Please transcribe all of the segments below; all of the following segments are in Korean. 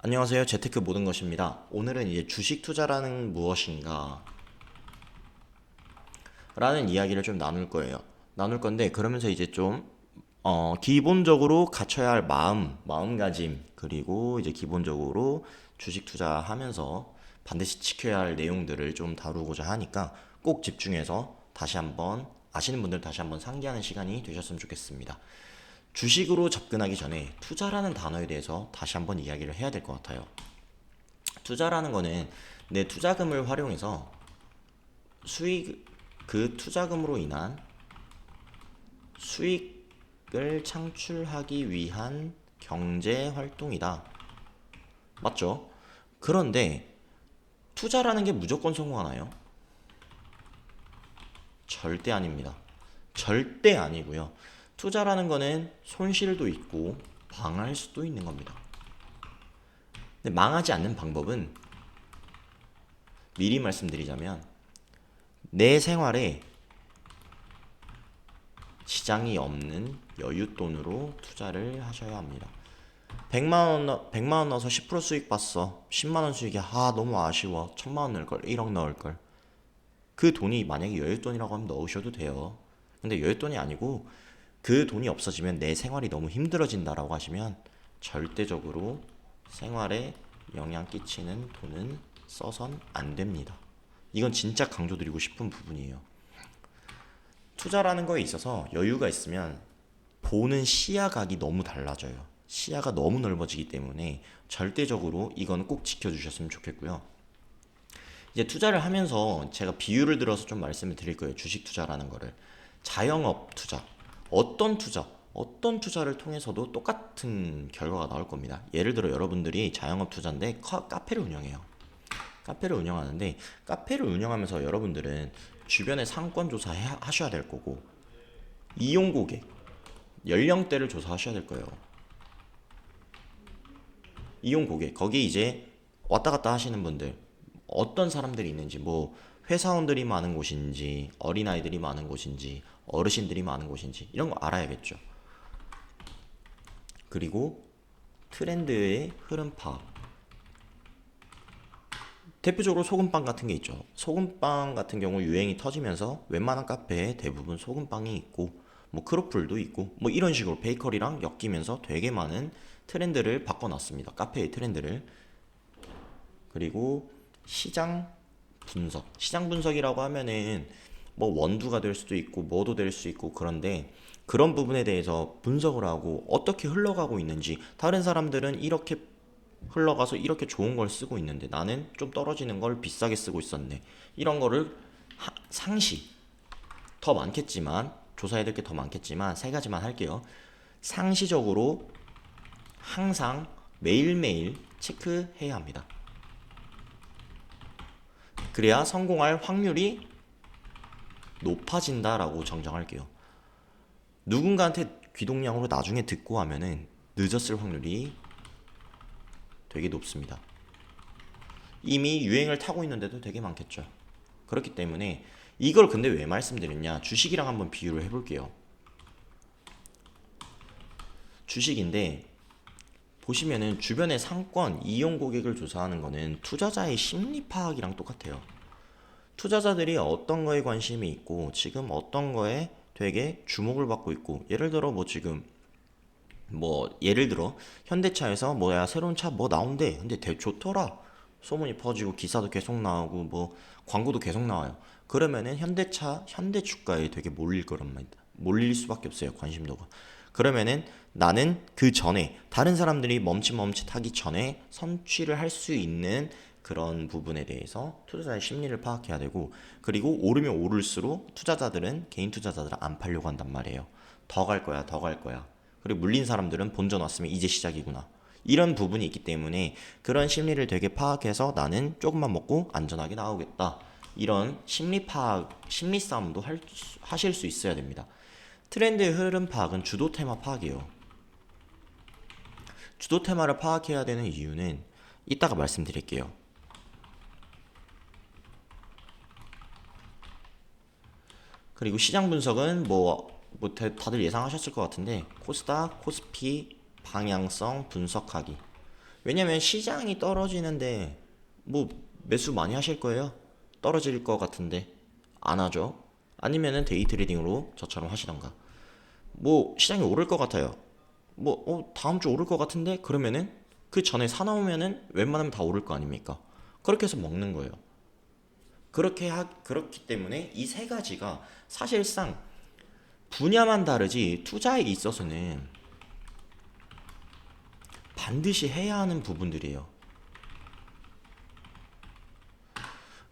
안녕하세요. 재테크 모든 것입니다. 오늘은 이제 주식 투자라는 무엇인가 라는 이야기를 좀 나눌 거예요. 나눌 건데 그러면서 이제 좀 어, 기본적으로 갖춰야 할 마음, 마음가짐 그리고 이제 기본적으로 주식 투자하면서 반드시 지켜야 할 내용들을 좀 다루고자 하니까 꼭 집중해서 다시 한번 아시는 분들 다시 한번 상기하는 시간이 되셨으면 좋겠습니다. 주식으로 접근하기 전에 투자라는 단어에 대해서 다시 한번 이야기를 해야 될 것 같아요. 투자라는 거는 내 투자금을 활용해서 수익, 그 투자금으로 인한 수익을 창출하기 위한 경제 활동이다. 맞죠? 그런데 투자라는 게 무조건 성공하나요? 절대 아닙니다. 절대 아니고요. 투자라는 거는 손실도 있고 망할 수도 있는 겁니다. 근데 망하지 않는 방법은 미리 말씀드리자면 내 생활에 지장이 없는 여윳돈으로 투자를 하셔야 합니다. 100만 원, 넣- 100만 원 넣어서 10% 수익 봤어. 10만 원 수익이야. 아, 너무 아쉬워. 1000만 원 넣을 걸. 1억 넣을 걸. 그 돈이 만약에 여윳돈이라고 하면 넣으셔도 돼요. 근데 여윳돈이 아니고 그 돈이 없어지면 내 생활이 너무 힘들어진다라고 하시면 절대적으로 생활에 영향 끼치는 돈은 써선 안 됩니다. 이건 진짜 강조드리고 싶은 부분이에요. 투자라는 거에 있어서 여유가 있으면 보는 시야각이 너무 달라져요. 시야가 너무 넓어지기 때문에 절대적으로 이건 꼭 지켜주셨으면 좋겠고요. 이제 투자를 하면서 제가 비유를 들어서 좀 말씀을 드릴 거예요. 주식 투자라는 거를. 자영업 투자. 어떤 투자, 어떤 투자를 통해서도 똑같은 결과가 나올 겁니다. 예를 들어 여러분들이 자영업 투자인데 카, 카페를 운영해요. 카페를 운영하는데 카페를 운영하면서 여러분들은 주변에 상권 조사 하셔야 될 거고 이용 고객 연령대를 조사하셔야 될 거예요. 이용 고객 거기 이제 왔다 갔다 하시는 분들 어떤 사람들이 있는지 뭐 회사원들이 많은 곳인지 어린아이들이 많은 곳인지 어르신들이 많은 곳인지 이런 거 알아야겠죠. 그리고 트렌드의 흐름 파악. 대표적으로 소금빵 같은 게 있죠. 소금빵 같은 경우 유행이 터지면서 웬만한 카페에 대부분 소금빵이 있고 뭐 크로플도 있고 뭐 이런 식으로 베이커리랑 엮이면서 되게 많은 트렌드를 바꿔놨습니다. 카페의 트렌드를. 그리고 시장 분석. 시장 분석이라고 하면은 뭐 원두가 될 수도 있고 뭐도 될 수 있고 그런데 그런 부분에 대해서 분석을 하고 어떻게 흘러가고 있는지 다른 사람들은 이렇게 흘러가서 이렇게 좋은 걸 쓰고 있는데 나는 좀 떨어지는 걸 비싸게 쓰고 있었네. 이런 거를 하- 상시 더 많겠지만 조사해야 될 게 더 많겠지만 세 가지만 할게요. 상시적으로 항상 매일매일 체크해야 합니다. 그래야 성공할 확률이 높아진다라고 정정할게요. 누군가한테 귀동냥으로 나중에 듣고 하면은 늦었을 확률이 되게 높습니다. 이미 유행을 타고 있는데도 되게 많겠죠. 그렇기 때문에 이걸 근데 왜 말씀드렸냐? 주식이랑 한번 비유를 해볼게요. 주식인데 보시면은 주변의 상권 이용 고객을 조사하는 거는 투자자의 심리 파악이랑 똑같아요. 투자자들이 어떤 거에 관심이 있고 지금 어떤 거에 되게 주목을 받고 있고 예를 들어 뭐 지금 뭐 예를 들어 현대차에서 뭐야 새로운 차 뭐 나온대. 근데 되게 좋더라. 소문이 퍼지고 기사도 계속 나오고 뭐 광고도 계속 나와요. 그러면은 현대차 현대 주가에 되게 몰릴 거란 말이다. 몰릴 수밖에 없어요 관심도가 그러면은 나는 그 전에 다른 사람들이 멈칫멈칫하기 전에 선취를 할 수 있는 그런 부분에 대해서 투자자의 심리를 파악해야 되고 그리고 오르면 오를수록 투자자들은 개인 투자자들은 안 팔려고 한단 말이에요 더 갈 거야 더 갈 거야 그리고 물린 사람들은 본전 왔으면 이제 시작이구나. 이런 부분이 있기 때문에 그런 심리를 되게 파악해서 나는 조금만 먹고 안전하게 나오겠다. 이런 심리 파악, 심리 싸움도 할, 수- 하실 수 있어야 됩니다. 트렌드의 흐름 파악은 주도 테마 파악이에요. 주도 테마를 파악해야 되는 이유는 이따가 말씀드릴게요. 그리고 시장 분석은 뭐, 뭐 대- 다들 예상하셨을 것 같은데 코스닥, 코스피 방향성 분석하기. 왜냐면 시장이 떨어지는데 뭐 매수 많이 하실 거예요? 떨어질 것 같은데 안 하죠? 아니면은 데이 트레이딩으로 저처럼 하시던가. 뭐 시장이 오를 것 같아요. 뭐 어, 다음 주 오를 것 같은데 그러면은 그 전에 사놓으면은 웬만하면 다 오를 거 아닙니까? 그렇게 해서 먹는 거예요. 그렇게 하 그렇기 때문에 이 세 가지가 사실상 분야만 다르지 투자에 있어서는 반드시 해야 하는 부분들이에요.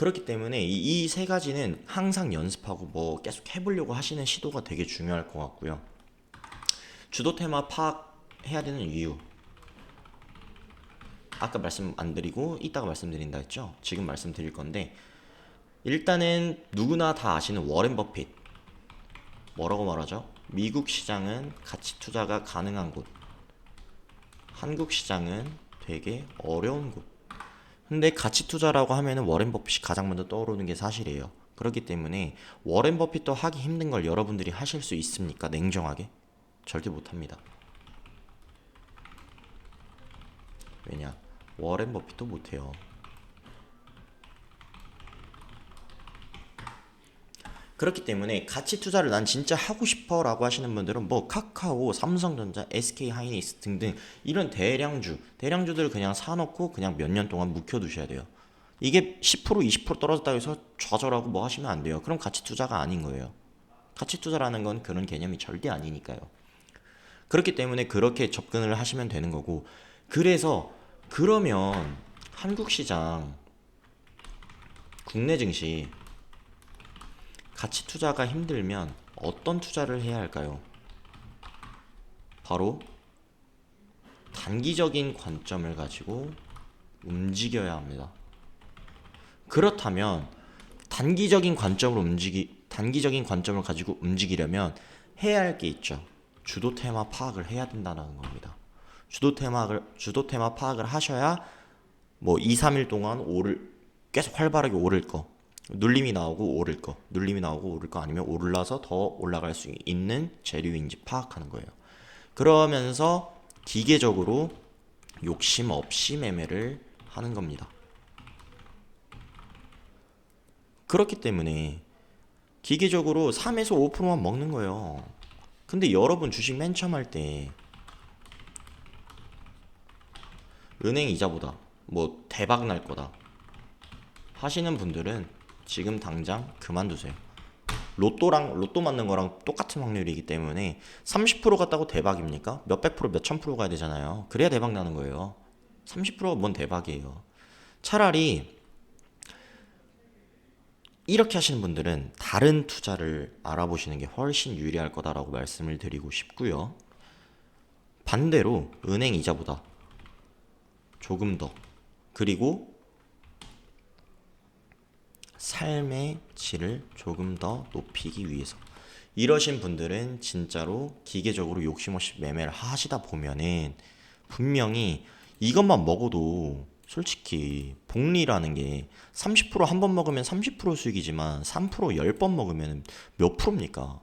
그렇기 때문에 이 세 가지는 항상 연습하고 뭐 계속 해보려고 하시는 시도가 되게 중요할 것 같고요. 주도 테마 파악해야 되는 이유. 아까 말씀 안 드리고 이따가 말씀드린다 했죠? 지금 말씀드릴 건데 일단은 누구나 다 아시는 워렌 버핏 뭐라고 말하죠? 미국 시장은 가치 투자가 가능한 곳. 한국 시장은 되게 어려운 곳. 근데 가치 투자라고 하면은 워렌 버핏이 가장 먼저 떠오르는 게 사실이에요. 그렇기 때문에 워렌 버핏도 하기 힘든 걸 여러분들이 하실 수 있습니까? 냉정하게? 절대 못 합니다. 왜냐? 워렌 버핏도 못 해요. 그렇기 때문에 가치 투자를 난 진짜 하고 싶어 라고 하시는 분들은 뭐 카카오, 삼성전자, SK 하이닉스 등등 이런 대량주, 대량주들을 그냥 사놓고 그냥 몇 년 동안 묵혀두셔야 돼요. 이게 10% 20% 떨어졌다고 해서 좌절하고 뭐 하시면 안 돼요. 그럼 가치 투자가 아닌 거예요. 가치 투자라는 건 그런 개념이 절대 아니니까요. 그렇기 때문에 그렇게 접근을 하시면 되는 거고 그래서 그러면 한국 시장 국내 증시 가치 투자가 힘들면 어떤 투자를 해야 할까요? 바로 단기적인 관점을 가지고 움직여야 합니다. 그렇다면 단기적인 관점으로 움직이 단기적인 관점을 가지고 움직이려면 해야 할 게 있죠. 주도 테마 파악을 해야 된다는 겁니다. 주도 테마를 주도 테마 파악을 하셔야 뭐 2, 3일 동안 오를 계속 활발하게 오를 거 눌림이 나오고 오를 거, 눌림이 나오고 오를 거 아니면 올라서 더 올라갈 수 있는 재료인지 파악하는 거예요. 그러면서 기계적으로 욕심 없이 매매를 하는 겁니다. 그렇기 때문에 기계적으로 3에서 5%만 먹는 거예요. 근데 여러분 주식 맨 처음 할 때 은행 이자보다 뭐 대박 날 거다 하시는 분들은 지금 당장 그만두세요. 로또랑 로또 맞는 거랑 똑같은 확률이기 때문에 30% 갔다고 대박입니까? 몇백 프로, 몇천 프로 가야 되잖아요. 그래야 대박 나는 거예요. 30%가 뭔 대박이에요. 차라리 이렇게 하시는 분들은 다른 투자를 알아보시는 게 훨씬 유리할 거다라고 말씀을 드리고 싶고요. 반대로 은행 이자보다 조금 더 그리고 삶의 질을 조금 더 높이기 위해서 이러신 분들은 진짜로 기계적으로 욕심 없이 매매를 하시다 보면은 분명히 이것만 먹어도 솔직히 복리라는 게 30%한 번 먹으면 30% 수익이지만 3% 10번 먹으면 몇 프로입니까?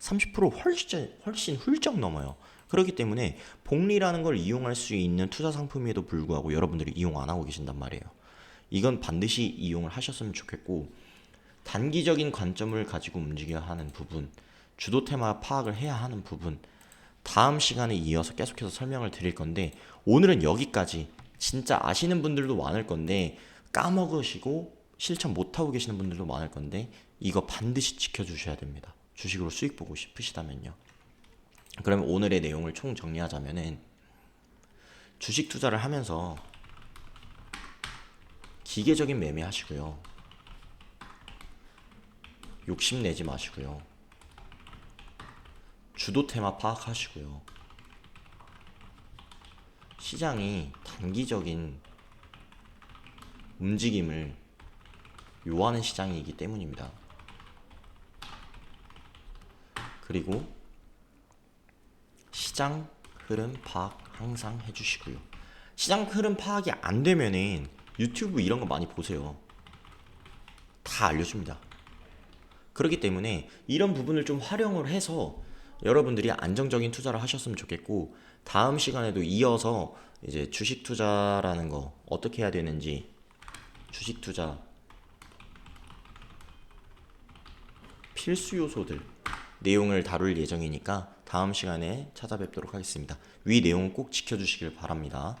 30% 훨씬 훨씬 훌쩍 넘어요. 그렇기 때문에 복리라는 걸 이용할 수 있는 투자 상품에도 불구하고 여러분들이 이용 안 하고 계신단 말이에요. 이건 반드시 이용을 하셨으면 좋겠고 단기적인 관점을 가지고 움직여야 하는 부분, 주도 테마 파악을 해야 하는 부분, 다음 시간에 이어서 계속해서 설명을 드릴 건데 오늘은 여기까지 진짜 아시는 분들도 많을 건데 까먹으시고 실천 못하고 계시는 분들도 많을 건데 이거 반드시 지켜주셔야 됩니다. 주식으로 수익 보고 싶으시다면요. 그러면 오늘의 내용을 총 정리하자면은 주식 투자를 하면서 기계적인 매매 하시고요. 욕심 내지 마시고요. 주도 테마 파악하시고요. 시장이 단기적인 움직임을 요하는 시장이기 때문입니다. 그리고 시장 흐름 파악 항상 해주시고요. 시장 흐름 파악이 안 되면은 유튜브 이런 거 많이 보세요. 다 알려줍니다. 그렇기 때문에 이런 부분을 좀 활용을 해서 여러분들이 안정적인 투자를 하셨으면 좋겠고 다음 시간에도 이어서 이제 주식 투자라는 거 어떻게 해야 되는지 주식 투자 필수 요소들 내용을 다룰 예정이니까 다음 시간에 찾아뵙도록 하겠습니다. 위 내용 꼭 지켜주시길 바랍니다.